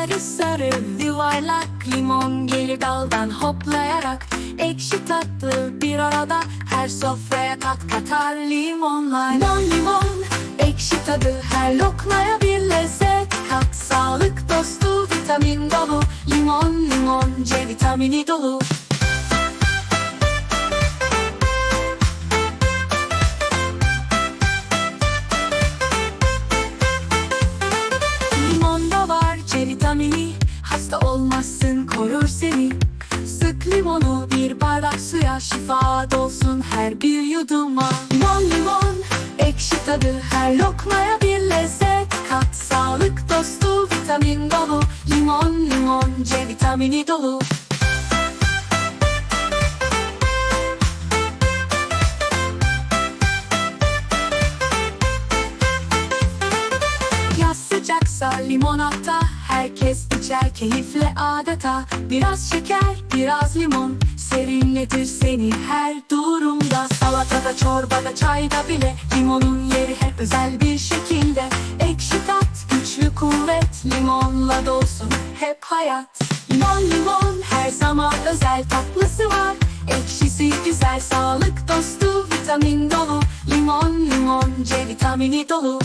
Sarı sarı yuvarlak limon gelir daldan hoplayarak. Ekşi tatlı bir arada her sofraya tat katar limonlar. Limon limon ekşi tadı her lokmaya bir lezzet. Kat Sağlık dostu vitamin dolu. Limon limon C vitamini dolu korur seni. Sık limonu bir bardak suya Şifa dolsun her bir yuduma. Limon limon ekşi tadı Her lokmaya bir lezzet. Kat Sağlık dostu vitamin dolu. Limon limon C vitamini dolu. Yaz sıcaksa limonata Herkes içer keyifle adeta. Biraz şeker, biraz limon. Serinletir seni her durumda. Salatada, çorbada, çayda bile Limonun yeri hep özel bir şekilde. Ekşi tat, güçlü kuvvet Limonla dolsun hep hayat. Limon limon her zaman özel tatlısı var. Ekşisi güzel sağlık dostu Vitamin dolu. Limon limon C vitamini dolu